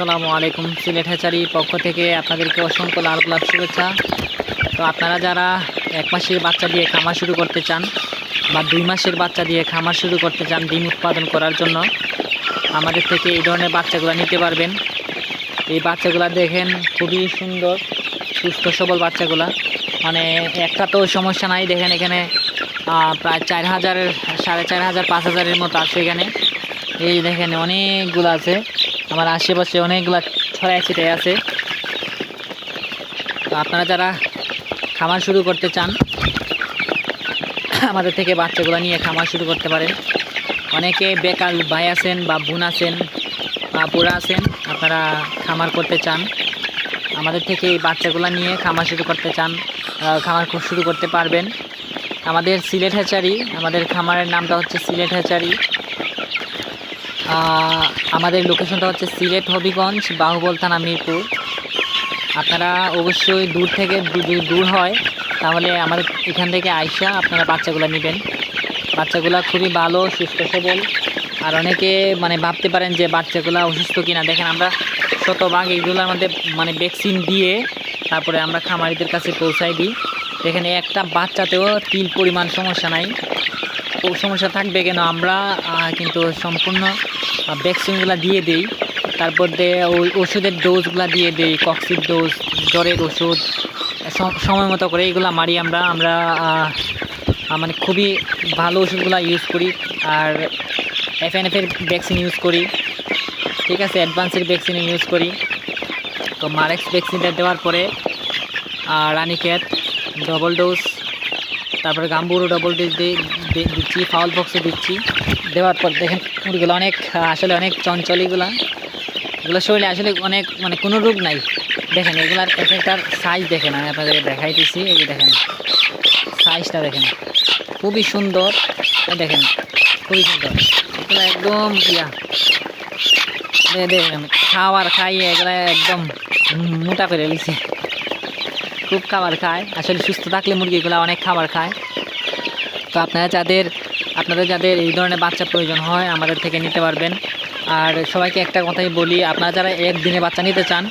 আসসালামু আলাইকুম সিলেট হ্যাচারি পক্ষ থেকে আপনাদেরকে অসংখ্য লাল গোলাপ শুভেচ্ছা। তো আপনারা যারা এক মাসের বাচ্চা দিয়ে খামার শুরু করতে চান বা দুই মাসের বাচ্চা দিয়ে খামার শুরু করতে চান ডিম উৎপাদন করার জন্য, আমাদের থেকে এই ধরনের বাচ্চাগুলো নিতে পারবেন। এই বাচ্চাগুলো দেখেন খুবই সুন্দর, সুস্থ, সবল বাচ্চাগুলা। মানে একটা তো সমস্যা নাই, দেখেন এখানে প্রায় চার হাজারের, সাড়ে চার হাজার, পাঁচ হাজারের মতো আছে এখানে। এই দেখেন অনেকগুলো আছে। আমার আশেপাশে অনেকগুলা ছড়াই ছিটাই আছে। তো আপনারা যারা খামার শুরু করতে চান, আমাদের থেকে বাচ্চাগুলো নিয়ে খামার শুরু করতে পারেন। অনেকে বেকার ভাই আছেন বা বোন আছেন বা বুড়া আছেন, আপনারা খামার করতে চান। আমাদের থেকে এই বাচ্চাগুলো নিয়ে খামার শুরু করতে চান খামার শুরু করতে পারবেন। আমাদের সিলেট হ্যাচারি, আমাদের খামারের নামটা হচ্ছে সিলেট হ্যাচারি। আমাদের লোকেশনটা হচ্ছে সিলেট হবিগঞ্জ, বাহুবল থানা মিরপুর। আপনারা অবশ্যই দূর থেকে যদি দূর হয়, তাহলে আমাদের এখান থেকে আইসা আপনারা বাচ্চাগুলো নেবেন। বাচ্চাগুলো খুবই ভালো, সুস্থ, সবল। আর অনেকে মানে ভাবতে পারেন যে বাচ্চাগুলো অসুস্থ কিনা। দেখেন আমরা শতভাগ এইগুলোর মধ্যে মানে ভ্যাকসিন দিয়ে তারপরে আমরা খামারিদের কাছে পৌঁছাই দিই। এখানে একটা বাচ্চাতেও তিল পরিমাণ সমস্যা নাই। সমস্যা থাকবে কেন? আমরা কিন্তু সম্পূর্ণ ভ্যাকসিনগুলো দিয়ে দিই। তারপর দিয়ে ওই ওষুধের ডোজগুলো দিয়ে দিই কক্সির ডোজ জ্বরের ওষুধ, সম- সময় মতো করে এইগুলো মারি আমরা। আমরা মানে খুবই ভালো ওষুধগুলো ইউজ করি আর এফ এন এফের ভ্যাকসিন ইউজ করি। ঠিক আছে? অ্যাডভান্সের ভ্যাকসিন ইউজ করি। তো মারেক্স ভ্যাকসিনটা দেওয়ার পরে রানিক্ষেত ডবল ডোজ তারপরে গাম্বুরও ডবল ডোজ দিচ্ছি ফাউল বক্সও দিচ্ছি। দেওয়ার পর দেখেন মুরগিগুলো অনেক, আসলে অনেক চঞ্চল এগুলা। এগুলো শরীরে আসলে অনেক মানে কোনো রোগ নাই। দেখেন, এগুলার এক একটার সাইজ দেখেন, আমি আপনাদেরকে দেখাইতেছি, এই দেখেন সাইজটা দেখেন। খুবই সুন্দর দেখেন, খুবই সুন্দর। এগুলো একদম ইয়া। দেখেন খাওয়ার, খাইয়ে এগুলো একদম মোটা করে লিছে খুব খাবার খায়। আসলে সুস্থ থাকলে মুরগিগুলো অনেক খাবার খায়। তো আপনারা যাদের, আপনাদের যাদের এই ধরনের বাচ্চা প্রয়োজন হয়, আমাদের থেকে নিতে পারবেন। আর সবাইকে একটা কথাই বলি, আপনারা যারা একদিনে বাচ্চা নিতে চান,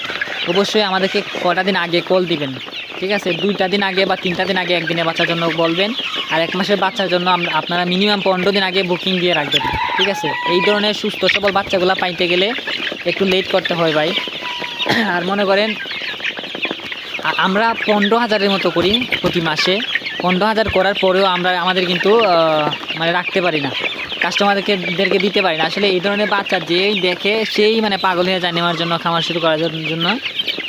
অবশ্যই আমাদেরকে কটা দিন আগে কল দিবেন। ঠিক আছে? দুইটা দিন আগে বা তিনটা দিন আগে একদিনে বাচ্চার জন্য বলবেন। আর এক মাসের বাচ্চার জন্য আপনারা মিনিমাম পনেরো দিন আগে বুকিং দিয়ে রাখবেন। ঠিক আছে? এই ধরনের সুস্থ সবল বাচ্চাগুলো পাইতে গেলে একটু লেট করতে হয় ভাই। আর মনে করেন আমরা পনেরো হাজারের মতো করি প্রতি মাসে। পনেরো হাজার করার পরেও আমরা, আমাদের কিন্তু মানে রাখতে পারি না। কাস্টমারদেরকে দেরকে দিতে পারি না। আসলে এই ধরনের বাচ্চা যেই দেখে, সেই মানে পাগল হয়ে যায় নেওয়ার জন্য, খামার শুরু করার জন্য।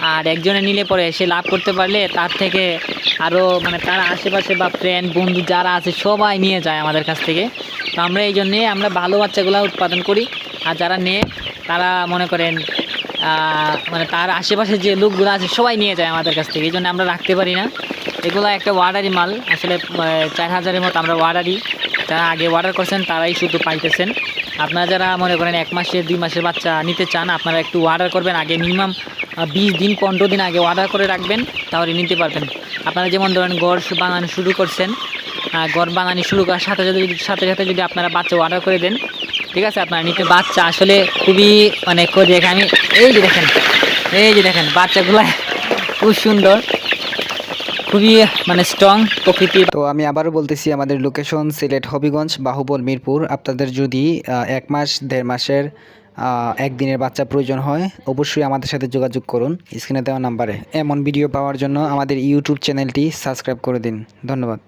আর একজনে নিলে পরে সে লাভ করতে পারলে তার থেকে আরও মানে তার আশেপাশে বা ফ্রেন্ড বন্ধু যারা আছে, সবাই নিয়ে যায় আমাদের কাছ থেকে। তো আমরা এই জন্যে আমরা ভালো বাচ্চাগুলো উৎপাদন করি। আর যারা নেয়, তারা মনে করেন মানে তার আশেপাশে যে লোকগুলো আছে, সবাই নিয়ে যায় আমাদের কাছ থেকে। এই জন্য আমরা রাখতে পারি না। এগুলো একটা ওয়ার্ডারি মাল। আসলে চার হাজারের মতো আমরা ওয়ার্ডারি যারা আগে অর্ডার করছেন, তারাই শুধু পাইতেছেন। আপনারা যারা মনে করেন এক মাসের দুই মাসের বাচ্চা নিতে চান, আপনারা একটু অর্ডার করবেন। আগে মিনিমাম বিশ দিন, পনেরো দিন আগে অর্ডার করে রাখবেন, তাহলে নিতে পারবেন। আপনারা যেমন ধরেন গড় বানানো শুরু করছেন গড় বানানি শুরু করার সাথে সাথে যদি সাথে সাথে যদি আপনারা বাচ্চা অর্ডার করে দেন ঠিক আছে আপনারা নিতে বাচ্চা আসলে খুবই মানে দেখেন আমি এই যে দেখেন, এই যে দেখেন, বাচ্চাগুলো খুব সুন্দর, খুবই মানে স্ট্রং প্রকৃতির। তো আমি আবারও বলতেছি, আমাদের লোকেশন সিলেট হবিগঞ্জ, বাহুবল, মিরপুর। আপনাদের যদি এক মাস, দেড় মাসের একদিনের বাচ্চা প্রয়োজন হয়, অবশ্যই আমাদের সাথে যোগাযোগ করুন। স্ক্রিনে দেওয়া নাম্বারে। এমন ভিডিও পাওয়ার জন্য আমাদের ইউটিউব চ্যানেলটি সাবস্ক্রাইব করে দিন। ধন্যবাদ।